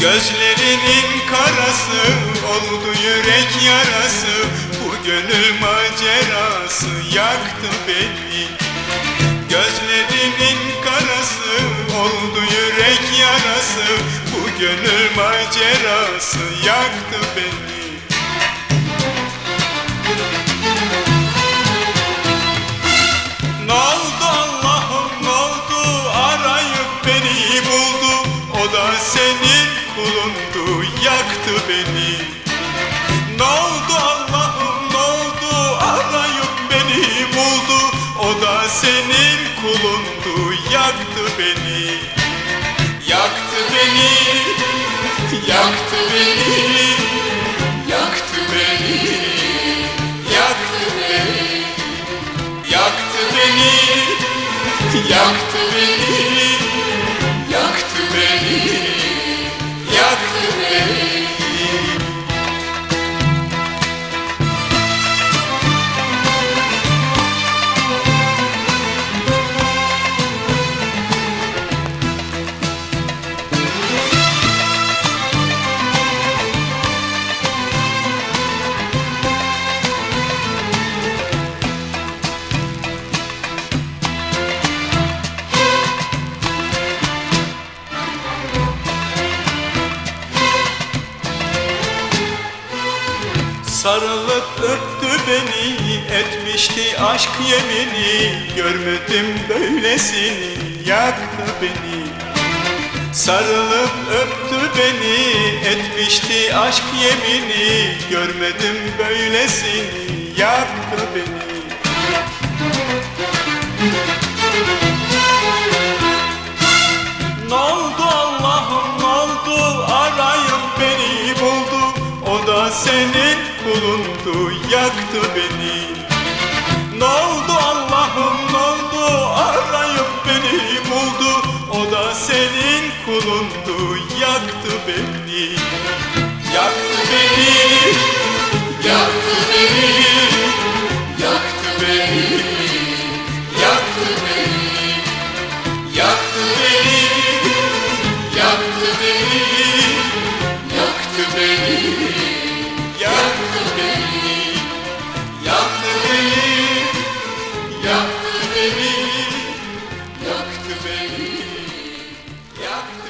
Gözlerinin karası oldu yürek yarası. Bu gönül macerası yaktı beni. Gözlerinin karası oldu yürek yarası. Bu gönül macerası yaktı beni. Allah'ım ne oldu arayıp beni buldu. O da senin kulundu yaktı beni. Ne oldu Allah'ım ne oldu? Arayıp beni buldu. O da senin kulundu yaktı beni. Yaktı beni Yaktı beni. Yaktı beni Yaktı beni. Yaktı beni, yaktı beni, Sarılıp öptü beni, etmişti aşk yemini. Görmedim böylesini, yaktı beni. Sarılıp öptü beni, etmişti aşk yemini. Görmedim böylesini, yaktı beni senin kulundu yaktı beni. Ne oldu Allah'ım ne oldu arayıp beni buldu. O da senin kulundu Yaktı beni Yaktı beni Yaktı beni Yaktı beni Yaktı beni Yaktı beni Yaktı beni. beni, yaktı beni, yaktı